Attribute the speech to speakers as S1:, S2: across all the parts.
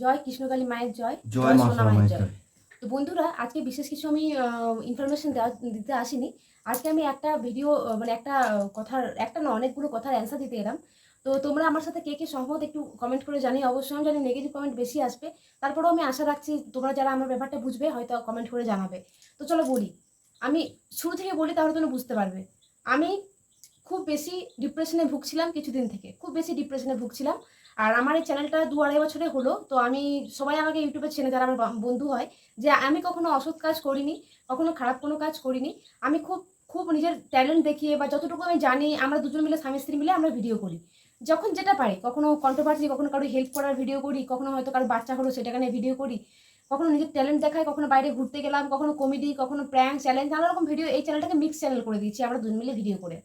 S1: জয় কৃষ্ণকালী মায়ের জয়
S2: জয়
S1: সোনা
S2: মায়ের জয়।
S1: তো বন্ধুরা আজকে বিশেষ কিছু আমি ইনফরমেশন দেওয়া দিতে আসিনি। আজকে আমি একটা ভিডিও মানে একটা কথার একটা না অনেকগুলো কথার অ্যান্সার দিতে এলাম। তো তোমরা আমার সাথে কে কে সহমত একটু কমেন্ট করে জানি অবশ্যই আমি জানি নেগেটিভ কমেন্ট বেশি আসবে। তারপরেও আমি আশা রাখছি তোমরা যারা আমার ব্যাপারটা বুঝবে হয়তো কমেন্ট করে জানাবে। তো চলো বলি আমি শুরু থেকে বলি তাহলে তুমি বুঝতে পারবে। আমি খুব বেশি ডিপ্রেশনে ভুগছিলাম কিছুদিন থেকে। খুব বেশি ডিপ্রেশনে ভুগছিলাম। আর আমার এই চ্যানেলটা দু আড়াই বছরে হলো, তো আমি সবাই আমাকে ইউটিউবে চেনে, যারা আমার বন্ধু হয়, যে আমি কখনো অসৎ কাজ করিনি, কখনো খারাপ কোনো কাজ করিনি। আমি খুব খুব নিজের ট্যালেন্ট দেখিয়ে বা যতটুকু আমি জানি, আমরা দুজন মিলে, স্বামী স্ত্রী মিলে আমরা ভিডিও করি। যখন যেটা পারি, কখনো কন্ট্রোভার্সি কখনো কারও হেল্প করার ভিডিও করি, কখনো হয়তো কারও বাচ্চা হলো, সেটাকে নিয়ে ভিডিও করি। কখনো নিজের ট্যালেন্ট দেখাই কখনো বাইরে ঘুরতে গেলাম, কখনো কমেডি কখনো প্র্যাঙ্ক চ্যালেঞ্জ নানা রকম ভিডিও এই চ্যানেলটাকে মিক্স চ্যানেল করে দিচ্ছি আমরা দুজন মিলে ভিডিও করে।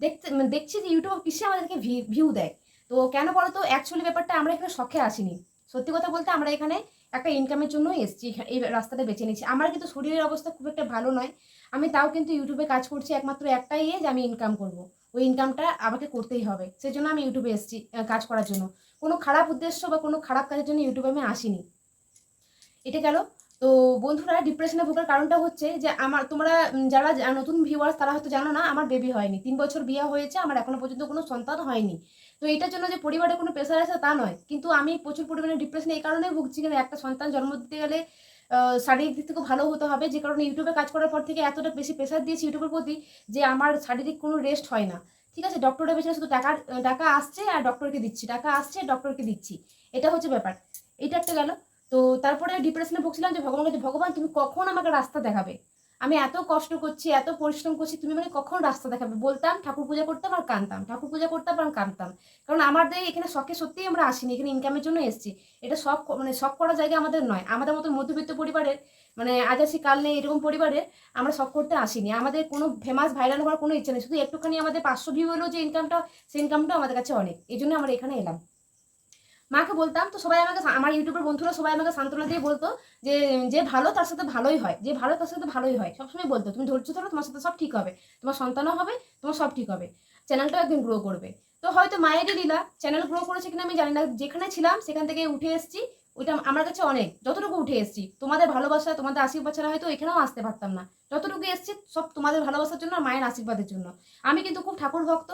S1: দেখতে, দেখছি যে ইউটিউব কিসে আমাদেরকে ভিউ দেয়। তো কেন বলো তো অ্যাকচুয়ালি ব্যাপারটা আমরা এখানে শখে আসিনি। সত্যি কথা বলতে আমরা এখানে একটা ইনকামের জন্যই এসেছি। এই রাস্তাটা বেছে নিয়েছি। আমার কিন্তু শরীরের অবস্থা খুব একটা ভালো নয়। আমি তাও কিন্তু ইউটিউবে কাজ করছি একমাত্র একটাই ইয়ে যে আমি ইনকাম করব। ওই ইনকামটা আমাকে করতেই হবে। সেই জন্য আমি ইউটিউবে এসেছি কাজ করার জন্য। কোনো খারাপ উদ্দেশ্য বা কোনো খারাপ কাজের জন্য ইউটিউবে আমি আসিনি। এটা গেল। তো বন্ধুরা ডিপ্রেশনে ভোগার কারণটা হচ্ছে যে আমার তোমরা যারা নতুন ভিউয়ার্স তারা হয়তো জানো না, আমার বেবি হয়নি। তিন বছর বিয়ে হয়েছে, আমার এখনও পর্যন্ত কোনো সন্তান হয়নি। তো এটার জন্য যে পরিবারে কোনো প্রেশার আছে তা নয়। কিন্তু আমি প্রচুর পরিমাণে ডিপ্রেশনে এই কারণে ভুগছি কেন? একটা সন্তান জন্ম দিতে গেলে শারীরিক দিক থেকে ভালো হতে হবে। যে কারণে ইউটিউবে কাজ করার পর থেকে এতটা বেশি প্রেশার দিয়েছি ইউটিউবের প্রতি যে আমার শারীরিক কোনো রেস্ট হয় না। ঠিক আছে? ডক্টরের পেছনে শুধু টাকা টাকা আসছে আর ডক্টরকে দিচ্ছি। টাকা আসছে আর ডক্টরকে দিচ্ছি। এটা হচ্ছে ব্যাপার। এটা একটা গেল। তো তারপরে ডিপ্রেশনে ভুগছিলাম যে ভগবান ভগবান তুমি কখন আমাকে রাস্তা দেখাবে? আমি এত কষ্ট করছি, এত পরিশ্রম করছি, তুমি মানে কখন রাস্তা দেখাবে? বলতাম, ঠাকুর পূজা করতাম আর কানতাম ঠাকুর পূজা করতাম আর কানতাম কারণ আমাদের এখানে শখে সত্যিই আমরা আসিনি, এখানে ইনকামের জন্য এসেছি। এটা শখ মানে শখ করার জায়গা আমাদের নয়। আমাদের মতো মধ্যবিত্ত পরিবারের মানে আজ আসি কাল নেই এরকম পরিবারে আমরা শখ করতে আসিনি। আমাদের কোনো ফেমাস ভাইরাল হওয়ার কোনো ইচ্ছা নেই। শুধু একটুখানি আমাদের পাঁচশো ভিউ হলো যে ইনকামটা সেই ইনকামটা আমাদের কাছে অনেক। এই জন্য আমরা এখানে এলাম। মাকে বলতাম, তো সবাই আমাকে আমার ইউটিউবের বন্ধুরা সবাই আমাকে সান্ত্বনা দিয়ে বলতো যে যে ভালো তার সাথে ভালোই হয়, যে ভালো তার সাথে ভালোই হয়। সবসময় বলতো, তুমি ধৈর্য ধরো, তোমার সাথে সব ঠিক হবে, তোমার সন্তানও হবে, তোমার সব ঠিক হবে, চ্যানেলটাও একদিন গ্রো করবে। তো হয়তো মায়েরই লীলা, চ্যানেল গ্রো করেছে কিনা আমি জানি না, যেখানে ছিলাম সেখান থেকে উঠে এসেছি ওইটা আমার কাছে অনেক। যতটুকু উঠে এসেছি, তোমাদের ভালোবাসা, তোমাদের আশীর্বাদ ছাড়া হয়তো এখানেও আসতে পারতাম না। যতটুকু এসেছি, সব তোমাদের ভালোবাসার জন্য আর মায়ের আশীর্বাদের জন্য। আমি কিন্তু খুব ঠাকুর ভক্ত,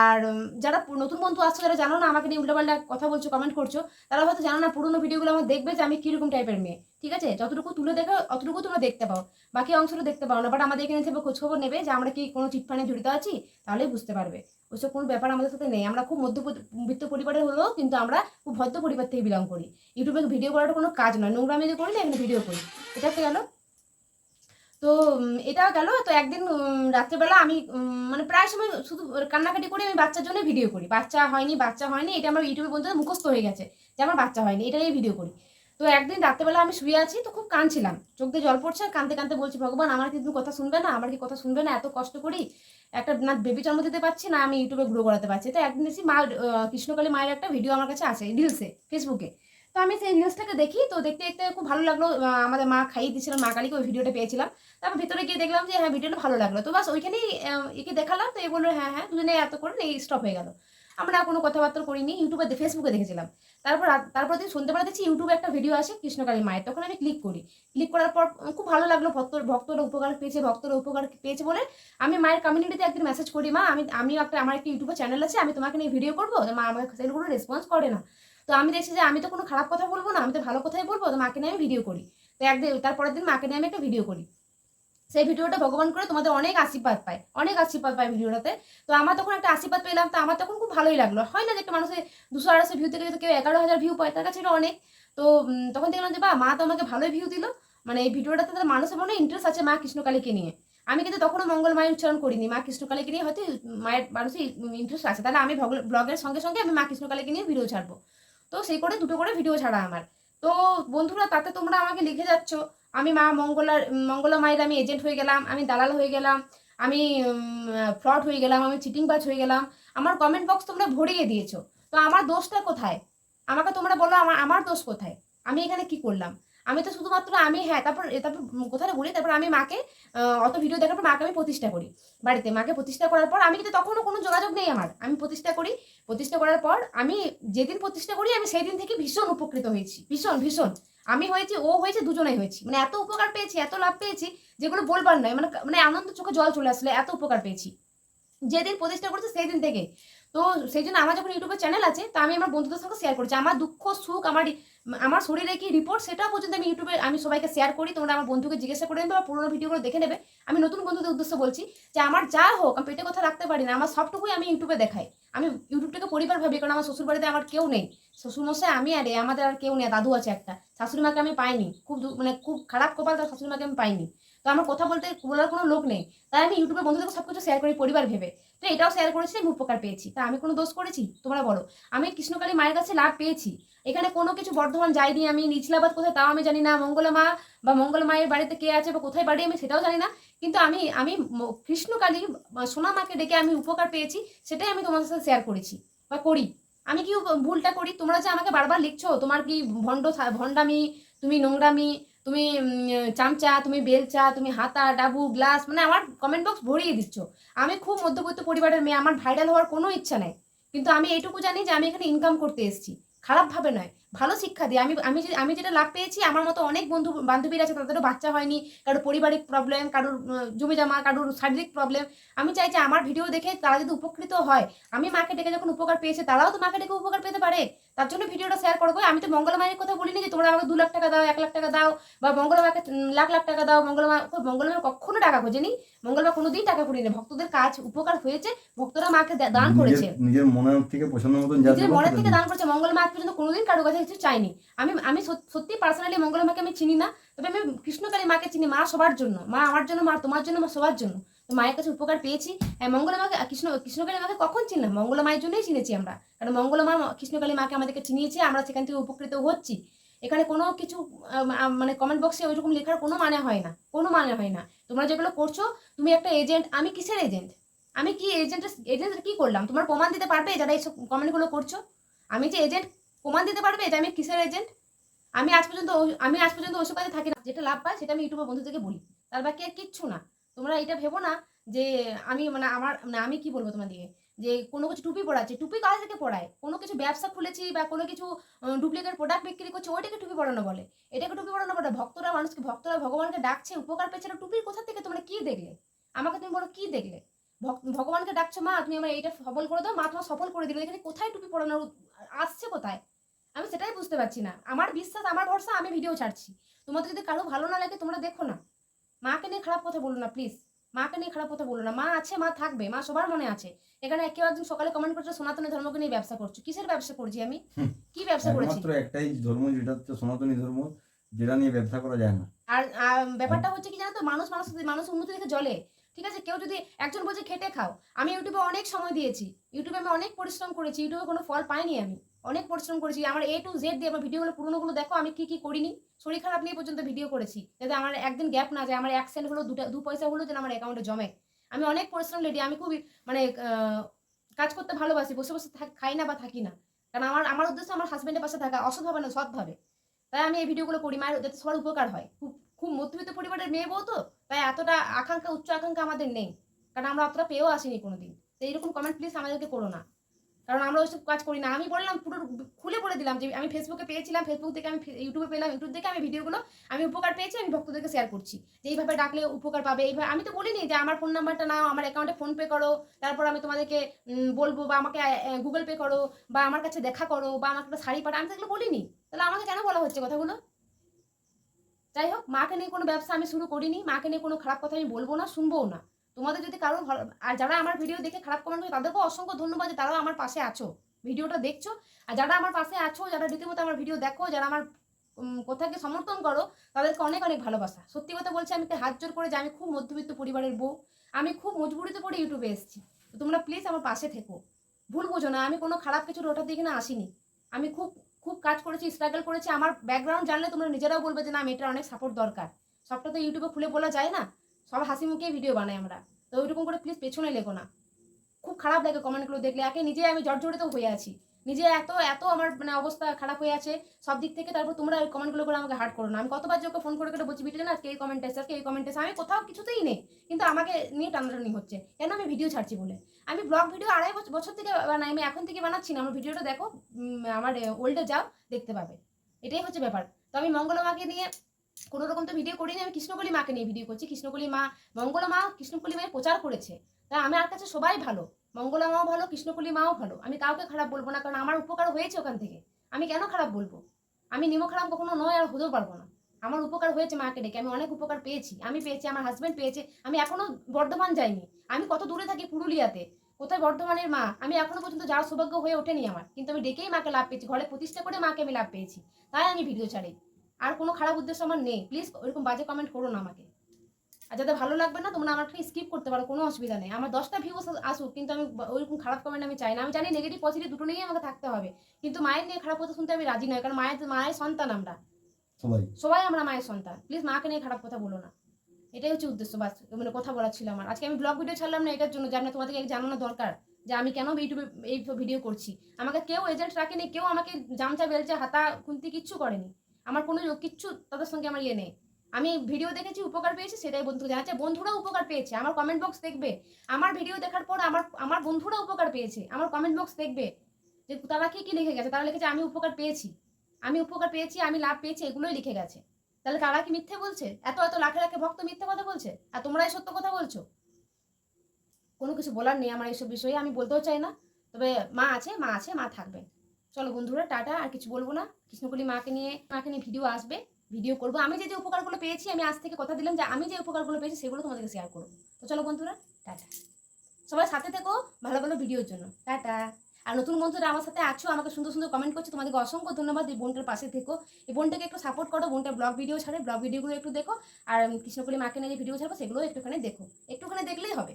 S1: আর যারা নতুন বন্ধু আসছো যারা জানো না, আমাকে নিয়ে উল্টোপাল্টা কথা বলছো কমেন্ট করছ, তারা হয়তো জানো না, পুরোনো ভিডিওগুলো আমার দেখবে যে আমি কীরকম টাইপের মেয়ে। ঠিক আছে? যতটুকু তুলে দেখো, অতটুকু তোমরা দেখতে পাও। বাকি অংশটা দেখতে পাও না বাট আমাদের এখানে থেকে খোঁজখবর নেবে যে আমরা কি কোনো চিটফানে জড়িত আছি, তাহলেই বুঝতে পারবে। ওইসব কোনো ব্যাপার আমাদের সাথে নেই। আমরা খুব মধ্যবিত্ত পরিবারের হলেও কিন্তু আমরা খুব ভদ্র পরিবার থেকে বিলং করি। ইউটিউবে ভিডিও করাটা কোনো কাজ নয়। নোংরামি যে করি না এখানে ভিডিও করি। এটা একটা গেল। তো এটা গেল। তো একদিন রাত্রেবেলা আমি মানে প্রায় সময় শুধু কান্নাকাটি করে আমি বাচ্চার জন্য ভিডিও করি। বাচ্চা হয়নি বাচ্চা হয়নি, এটা আমার ইউটিউবে বলতে মুখস্থ হয়ে গেছে যে আমার বাচ্চা হয়নি, এটা নিয়ে ভিডিও করি। তো একদিন রাত্রেবেলা আমি শুয়ে আছি, তো খুব কাঁদছিলাম। চোখ দিয়ে জল পড়ছে আর কাঁদতে কাঁদতে বলছি, ভগবান, আমার কি তুমি কথা শুনবে না? আমার কি কথা শুনবে না? এত কষ্ট করি? একটা না বেবি জন্ম দিতে পারছি না, আমি ইউটিউবে গ্রো করাতে পারছি। তো একদিন এসে মা কৃষ্ণকালী মায়ের একটা ভিডিও আমার কাছে আছে রিলসে ফেসবুকে তো আমি সেই রিলসটাকে দেখি, তো দেখতে দেখতে খুব ভালো লাগল আমাদের মা খাইয়ে দিয়েছিলাম মা কালীকে ওই ভিডিওটা পেয়েছিলাম। তারপর ভিতরে গিয়ে দেখলাম যে হ্যাঁ ভিডিওটা ভালো লাগল। তো বাস ওইখানেই একে দেখালাম, তো এ বলল হ্যাঁ হ্যাঁ দুজনে এত করে এই স্টপ হয়ে গেল। আমরা আর কোনো কথাবার্তা করিনি ইউটিউবে ফেসবুকে দেখেছিলাম। তারপর তারপর দিন সন্ধ্যেবেলা দেখছি ইউটিউবে একটা ভিডিও আসে কৃষ্ণকালী মায়ের। তখন আমি ক্লিক করি। ক্লিক করার পর খুব ভালো লাগল ভক্ত ভক্তরা উপকার পেয়েছে, ভক্তরা উপকার পেয়েছে বলে আমি মায়ের কমিউনিটিতে একদিন মেসেজ করি, মা, আমি আমিও একটা, আমার একটা ইউটিউবে চ্যানেল আছে, আমি তোমাকে নিয়ে ভিডিও করব? মা আমাকে সেগুলো রেসপন্স করে না। তো আমি দেখছি যে আমি তো কোনো খারাপ কথা বলব না, আমি তো ভালো কথাই বলব, তো মাকে নিয়ে আমি ভিডিও করি। তো একদিন, তারপরের দিন মাকে নিয়ে আমি একটা ভিডিও করি। সেই ভিডিওটা ভগবান করে তোমাদের অনেক আশীর্বাদ পায়, অনেক আশীর্বাদ পায় ভিডিওটাতে। তো আমার তখন একটা আশীর্বাদ পেলাম, তো আমার তখন খুব ভালোই লাগল। হয় না যে একটা মানুষের দুশো আড়াইশো ভিউ থেকে কেউ এগারো হাজার ভিউ পায়, তার কাছে এটা অনেক। তো তখন দেখলাম যে বা মা তো আমাকে ভালোই ভিউ দিল। মানে এই ভিডিওটাতে তার মানুষের মনে ইন্টারেস্ট আছে মা কৃষ্ণকালীকে নিয়ে। আমি কিন্তু তখনও মঙ্গল মায়ের উচ্চারণ করিনি। মা কৃষ্ণকালীকে নিয়ে হয়তো মায়ের মানুষের ইন্টারেস্ট আছে। তাহলে আমি ব্লগের সঙ্গে সঙ্গে আমি মা কৃষ্ণকালীকে নিয়ে ভিডিও ছাড়বো। তো সেই করে দুটো করে ভিডিও ছাড়া আমার। তো বন্ধুরা, তাতে তোমরা আমাকে লিখে যাচ্ছ। আমি মা মঙ্গলার মঙ্গলা মায়ের আমি এজেন্ট হয়ে গেলাম, আমি দালাল হয়ে গেলাম, আমি ফ্রড হয়ে গেলাম, আমি চিটিং বাজ হয়ে গেলাম, আমার কমেন্ট বক্স তোমরা ভরিয়ে দিয়েছ। তো আমার দোষটা কোথায়? আমাকে তোমরা বলো আমার আমার দোষ কোথায়? আমি এখানে কি করলাম? আমি তো শুধুমাত্র আমি হ্যাঁ তারপর তারপর কোথায় বলি? তারপর আমি মাকে অত ভিডিও দেখার পর মাকে আমি প্রতিষ্ঠা করি বাড়িতে। মাকে প্রতিষ্ঠা করার পর আমি কিন্তু তখনও কোনো যোগাযোগ নেই আমার। আমি প্রতিষ্ঠা করি। প্রতিষ্ঠা করার পর আমি যেদিন প্রতিষ্ঠা করি, আমি সেই দিন থেকে ভীষণ উপকৃত হয়েছি। ভীষণ ভীষণ। আমি হয়েছি, ও হয়েছে, দুজনেই হয়েছি। মানে এত উপকার পেয়েছি, এত লাভ পেয়েছি, যেগুলো বলবার নয়। মানে মানে আনন্দ চোখে জল চলে আসলে এত উপকার পেয়েছি। যেদিন প্রতিষ্ঠা করেছে সেই দিন থেকে। তো সেই জন্য আমার যখন ইউটিউবে চ্যানেল আছে, তা আমি আমার বন্ধুদের সঙ্গে শেয়ার করছি। আমার দুঃখ, সুখ, আমার আমার শরীরে কি রিপোর্ট সেটা পর্যন্ত আমি ইউটিউবে আমি সবাইকে শেয়ার করি। তোমরা আমার বন্ধুকে জিজ্ঞাসা করে নেবে বা পুরোনো ভিডিওগুলো দেখে নেবে। আমি নতুন বন্ধুদের উদ্দেশ্যে বলছি যে আমার যা হোক, আমি পেটে কথা রাখতে পারি না, আমার সবটুকুই আমি ইউটিউবে দেখাই। আমি ইউটিউবটাকে পরিবার ভাবি, কারণ আমার শ্বশুর বাড়িতে আমার কেউ নেই। শ্বশুরমশাই, আমি আর আমাদের আর কেউ নেই, দাদু আছে একটা। শাশুড়ি মাকে আমি পাইনি। খুব মানে খুব খারাপ কপাল তার শাশুড়ি মাকে আমি পাইনি। তো আমার কথা বলতে বলার কোনো লোক নেই। তাই আমি ইউটিউবে বন্ধুদের সব কিছু শেয়ার করি পরিবার ভেবে। তো এটাও শেয়ার করেছি, আমি উপকার পেয়েছি। তা আমি কোনো দোষ করেছি? তোমরা বলো। আমি কৃষ্ণকালী মায়ের কাছে লাভ পেয়েছি। এখানে কোনো কিছু বর্ধমান যাইনি আমি নিচলাবাদ কোথায় তাও আমি জানি না। মঙ্গলা মা বা মঙ্গল মায়ের বাড়িতে কে আছে বা কোথায় বাড়ি আমি সেটাও জানি না। কিন্তু আমি আমি কৃষ্ণকালী সোনা মাকে ডেকে আমি উপকার পেয়েছি, সেটাই আমি তোমাদের সাথে শেয়ার করেছি বা করি। আমি কি ভুলটা করি? তোমরা যে আমাকে বারবার লিখছো, তোমার কি ভণ্ড ভণ্ডামি, তুমি নোংরামি, তুমি চামচা, তুমি বেলচা, তুমি হাতা, ডাবু, গ্লাস মানে আমার কমেন্ট বক্স ভরিয়ে দিচ্ছ। আমি খুব মধ্যবিত্ত পরিবারের মেয়ে, আমার ভাইরাল হওয়ার কোনো ইচ্ছা নেই। কিন্তু আমি এইটুকু জানি যে আমি এখানে ইনকাম করতে এসেছি। খারাপভাবে নয়, ভালো শিক্ষা দিয়ে। আমি আমি যে- আমি যেটা লাভ পেয়েছি, আমার মতো অনেক বন্ধু, বান্ধবীরা আছে, তাদেরও বাচ্চা হয়নি, কারোর পরিবারিক প্রবলেম কারোর জমি জামা, কারোর শারীরিক প্রবলেম আমি চাই যে আমার ভিডিও দেখে তারা যদি উপকৃত হয়, আমি মাকে ডেকে যখন উপকার পেয়েছে, তারাও তো মাকে ডেকে উপকার পেতে পারে। তার জন্য ভিডিওটা শেয়ার করব আমি তো মঙ্গলা মায়ের কথা বলিনি যে তোমরা আমাকে দু লাখ টাকা দাও এক লাখ টাকা দাও বা মঙ্গলা মাকে লাখ লাখ টাকা দাও মঙ্গলা মা মঙ্গলা মা কখনো টাকা খোঁজেনি। মঙ্গলবার কোনোদিন টাকা করিনি ভক্তদের কাজ উপকার হয়েছে ভক্তরা মাকে দান করেছে।
S2: নিজের মনের থেকে পছন্দ মতন যা
S1: নিজের মনের থেকে দান করেছে। মঙ্গল মা আজ পর্যন্ত কোনোদিন কারও কাছে কিছু চাইনি। আমি আমি সত্যি পার্সোনালি মঙ্গল মাকে আমি চিনি না তবে আমি কৃষ্ণকালী মাকে চিনি মা সবার জন্য। মা আমার জন্য মা তোমার জন্য মা সবার জন্য। তো মায়ের কাছে উপকার পেয়েছি। হ্যাঁ মঙ্গল মাকে কৃষ্ণ, কৃষ্ণকালী মাকে কখন চিনলাম? মঙ্গল মায়ের জন্যই চিনেছি আমরা। কারণ মঙ্গল মা, কৃষ্ণকালী মাকে আমাদেরকে চিনিয়েছে, আমরা সেখান থেকে উপকৃত হচ্ছি। এখানে কোনো কিছু মানে কমেন্ট বক্সে ওইরকম লেখার কোনো মানে হয় না। কোনো মানে হয় না। তোমরা যেগুলো করছ, তুমি একটা এজেন্ট আমি কিসের এজেন্ট আমি কি এজেন্টের এজেন্ট কি করলাম? তোমার প্রমাণ দিতে পারবে যারা এইসব কমেন্টগুলো করছ? আমি যে এজেন্ট প্রমাণ দিতে পারবে যে আমি কিসের এজেন্ট আমি আজ পর্যন্ত আমি আজ পর্যন্ত ওইসব কাজে থাকি না। যেটা লাভ পাই সেটা আমি ইউটিউবের বন্ধুদেরকে বলি। তার বাকি আর কিচ্ছু না। তোমরা এটা ভেবো না যে আমি মানে আমার মানে আমি কি বলব তোমাদেরকে যে কোনো কিছু টুপি পড়াচ্ছে, টুপি কাজ থেকে পড়ায়? কোনো কিছু ব্যবসা খুলেছি বা কোনো কিছু ডুপ্লিকেট প্রোডাক্ট বিক্রি করছে, ওইটাকে টুপি পড়ানো বলে। এটাকে টুপি পড়ানো বলে, ভক্তরা, মানুষকে, ভক্তরা ভগবানকে ডাকছে, উপকার পেয়েছে টুপির কোথা থেকে? তোমরা কি দেখলে? আমাকে তুমি বলো, কি দেখলে? ভগ- ভগবানকে ডাকছো, মা, তুমি আমার এইটা সফল করে দাও, মা তোমার সফল করে দিল এখানে কোথায় টুপি পড়ানোর আসছে কোথায়? আমি সেটাই বুঝতে পারছি না। আমার বিশ্বাস, আমার ভরসা, আমি ভিডিও ছাড়ছি। তোমাদের যদি কারও ভালো না লাগে, তোমরা দেখো না। মাকে নিয়ে খারাপ কথা বলো না প্লিজ মাকে নিয়ে খারাপ কথা বলো না। মা আছে মা থাকবে মা সবার মনে আছে। এখানে কেউ একজন সকালে কমেন্ট করছে সনাতনী ধর্মকে নিয়ে ব্যবসা করছ। কিসের ব্যবসা করছি আমি? কি ব্যবসা করেছি?
S2: একমাত্র একটাই ধর্ম যেটা হচ্ছে সনাতনী ধর্ম যেটা নিয়ে ব্যবসা করা যায় না।
S1: আর ব্যাপারটা হচ্ছে কি জানো তো? মানুষ মানুষ মানুষ উন্নতি দেখে জ্বলে। ঠিক আছে? কেউ যদি একজন বলছে খেটে খাও। আমি ইউটিউবে অনেক সময় দিয়েছি। ইউটিউবে আমি অনেক পরিশ্রম করেছি। ইউটিউবে কোনো ফল পাইনি আমি। অনেক পরিশ্রম করেছি। আমার এ টু জেড দিয়ে আমার ভিডিওগুলো, পুরোনোগুলো দেখো, আমি কি কি করিনি। শরীর খারাপ নিয়ে পর্যন্ত ভিডিও করেছি। যাতে আমার একদিন গ্যাপ না যায়, আমার এক সেন্ট হলো, দুটা, দু পয়সা হলো, যেন আমার অ্যাকাউন্টে জমে। আমি অনেক পরিশ্রম লেডি আমি খুবই মানে কাজ করতে ভালোবাসি, বসে বসে খাই না বা থাকি না। কারণ আমার আমার উদ্দেশ্য আমার হাজব্যান্ডের পাশে থাকা অসৎভাবে না সৎভাবে তাই আমি এই ভিডিওগুলো করি, মায়ের যাতে সবার উপকার হয়। খুব খুব মধ্যবিত্ত পরিবারের মেয়ে বউ তো, তাই এতটা আকাঙ্ক্ষা, উচ্চ আকাঙ্ক্ষা আমাদের নেই। কারণ আমরা অতটা পেয়েও আসিনি কোনোদিন। তো এইরকম কমেন্ট প্লিজ আমাদেরকে করো না। কারণ আমরা ওইসব কাজ করি না। আমি বললাম, পুরো খুলে বলে দিলাম যে, আমি ফেসবুকে পেয়েছিলাম ফেসবুক থেকে আমি ইউটিউবে পেলাম ইউটিউব থেকে আমি ভিডিওগুলো, আমি উপকার পেয়েছি, আমি ভক্তদেরকে শেয়ার করছি। যে, এইভাবে ডাকলে উপকার পাবে, এইভাবে, আমি তো বলিনি যে, আমার ফোন নাম্বারটা নাও, আমার অ্যাকাউন্টে ফোন পে করো, তারপর আমি তোমাদেরকে বলব বা আমাকে গুগল পে করো, বা আমার কাছে দেখা করো, বা আমাকে একটা শাড়ি পাঠা আমি তো এগুলো বলিনি। তাহলে আমাকে কেন বলা হচ্ছে কথাগুলো? যাই হোক, মাকে নিয়ে কোনো ব্যবসা আমি শুরু করিনি, মাকে নিয়ে কোনো খারাপ কথা আমি বলব না শুনব না। তোমাদের যদি কারও ভালো আর যারা আমার ভিডিও দেখে খারাপ কমেন্ট করে তাদেরকেও অসংখ্য ধন্যবাদ তারাও আমার পাশে আছো। ভিডিওটা দেখছ। আর যারা আমার পাশে আছো, যারা রীতিমতো আমার ভিডিও দেখো, যারা আমার কথাকে সমর্থন করো, তাদেরকে অনেক অনেক ভালোবাসা। সত্যি কথা বলছি, আমি হাত জোর করে যে আমি খুব মধ্যবিত্ত পরিবারের বউ। আমি খুব মজবুরিতে পড়ে ইউটিউবে এসেছি। তোমরা প্লিজ আমার পাশে থেকো। ভুল বোঝো না, আমি কোনো খারাপ কিছু ওটার দিকে না আসিনি। আমি খুব খুব কাজ করেছি স্ট্রাগল করেছি। আমার ব্যাকগ্রাউন্ড জানলে তোমরা নিজেরাও বলবে যে না, মেয়েটার অনেক সাপোর্ট দরকার। সবটা তো ইউটিউবে খুলে বলা যায় না। সব হাসি মুখে ভিডিও বানাই আমরা। তো ওইরকম করে প্লিজ পেছনে লেগো না। খুব খারাপ লাগে কমেন্টগুলো দেখলে। একে নিজে আমি জর্জরিত হয়ে আছি। নিজে এত এত আমার মানে অবস্থা খারাপ হয়ে আছে। সব দিক থেকে তারপর তোমরা ওই কমেন্টগুলো করে আমাকে হার্ট করো না। আমি কতবার যে ফোন করে করে বলছি ভিডিও না আজকে এই কমেন্ট এসে আজকে এই কমেন্ট এসে আমি কোথাও কিছুতেই নেই। কিন্তু আমাকে নিয়ে টানাটানি হচ্ছে। কেন আমি ভিডিও ছাড়ছি বলে? আমি ব্লগ ভিডিও আড়াই বছর থেকে বানাই, আমি এখন থেকে বানাচ্ছি না। আমার ভিডিওটা দেখো আমার ওল্ডে যাও, দেখতে পাবে। এটাই হচ্ছে ব্যাপার। তো আমি মঙ্গলমাকে নিয়ে কোনো রকম তো ভিডিও করিনি, আমি কৃষ্ণকলি মাকে নিয়ে ভিডিও করছি। কৃষ্ণকলি মা, মঙ্গলা মা কৃষ্ণকলি মায়ের প্রচার করেছে। তাই আমার কাছে সবাই ভালো, মঙ্গলা মাও ভালো, কৃষ্ণকলি মাও ভালো। আমি কাউকে খারাপ বলব না, কারণ আমার উপকার হয়েছে ওখান থেকে। আমি কেন খারাপ বলব? আমি নিমো খারাপ কখনো নয় আর হতেও পারব না। আমার উপকার হয়েছে মাকে ডেকে, আমি অনেক উপকার পেয়েছি। আমি পেয়েছি, আমার হাজব্যান্ড পেয়েছে। আমি এখনও বর্ধমান যাইনি। আমি কত দূরে থাকি পুরুলিয়াতে, কোথায় বর্ধমানের মা? আমি এখনও পর্যন্ত যাওয়ার সৌভাগ্য হয়ে ওঠেনি আমার। কিন্তু আমি ডেকেই মাকে লাভ পেয়েছি, ঘরে প্রতিষ্ঠা করে মাকে আমি লাভ পেয়েছি। তাই আমি ভিডিও ছাড়ি। আর কোনো খারাপ উদ্দেশ্য আমার নেই। প্লিজ ওরকম বাজে কমেন্ট করো না আমাকে। আর যাদের ভালো লাগবে না তোমরা আমাকে স্কিপ করতে পারো কোনো অসুবিধা নেই। আমার দশটা ভিউস আসুক কিন্তু আমি ওইরকম খারাপ কমেন্ট আমি চাই না। আমি জানি নেগেটিভ পজিটিভ দুটো নিয়েই আমাকে থাকতে হবে। কিন্তু মায়ের নিয়ে খারাপ কথা শুনতে আমি রাজি নয় কারণ মায়ের মায়ের সন্তান আমরা।
S2: সবাই।
S1: সবাই আমরা মায়ের সন্তান। প্লিজ মাকে নিয়ে খারাপ কথা বলো না। এটাই হচ্ছে উদ্দেশ্য বাস। মানে কথা বলার ছিল আমার। আজকে আমি ব্লগ ভিডিও ছাড়লাম না এটার জন্য যে আপনার তোমাদেরকে জানানো দরকার যে আমি কেন ইউটিউবে এই ভিডিও করছি। আমাকে কেউ এজেন্ট রাখেনি কেউ আমাকে জামচা বেলচা হাতা খুন্তি কিচ্ছু করেনি। আমার কোনো কিচ্ছু তাদের সঙ্গে আমার ইয়ে নেই। আমি ভিডিও দেখেছি, উপকার পেয়েছি, সেটাই বন্ধুকে জানাচ্ছে। বন্ধুরা উপকার পেয়েছে, আমার কমেন্ট বক্স দেখবে। আমার ভিডিও দেখার পর আমার আমার বন্ধুরা উপকার পেয়েছে, আমার কমেন্ট বক্স দেখবে। যে তারা কি কি লিখে গেছে? তারা লিখেছে, আমি উপকার পেয়েছি, আমি উপকার পেয়েছি, আমি লাভ পেয়েছি, এগুলোই লিখে গেছে। তাহলে তারা কি মিথ্যে বলছে? এত এত লাখে লাখে ভক্ত মিথ্যে কথা বলছে? আর তোমরাই সত্য কথা বলছো? কোনো কিছু বলার নেই আমার এইসব বিষয়ে, আমি বলতেও চাই না। তবে মা আছে মা আছে, মা থাকবে চলো বন্ধুরা, টাটা, আর কিছু বলব না। কৃষ্ণকলি মাকে নিয়ে মাকে নিয়ে ভিডিও আসবে ভিডিও করব। আমি যে যে উপকারগুলো পেয়েছি, আমি আজ থেকে কথা দিলাম যে আমি যে উপকারগুলো পেয়েছি, সেগুলো তোমাদেরকে শেয়ার করব। তো চলো বন্ধুরা, টাটা। সবাই সাথে থেকো, ভালো ভালো ভিডিওর জন্য। টাটা। আর নতুন বন্ধুরা আমার সাথে আছো, আমাকে সুন্দর সুন্দর কমেন্ট করছ, তোমাদেরকে অসংখ্য ধন্যবাদ। এই বোনটার পাশে থেকো। এই বোনটাকে একটু সাপোর্ট করো বোনটা ব্লগ ভিডিও ছাড়ে ব্লগ ভিডিওগুলো একটু দেখো। আর কৃষ্ণকলি মাকে নিয়ে যে ভিডিও ছাড়বো সেগুলো একটুখানি দেখো। একটুখানি দেখলেই হবে।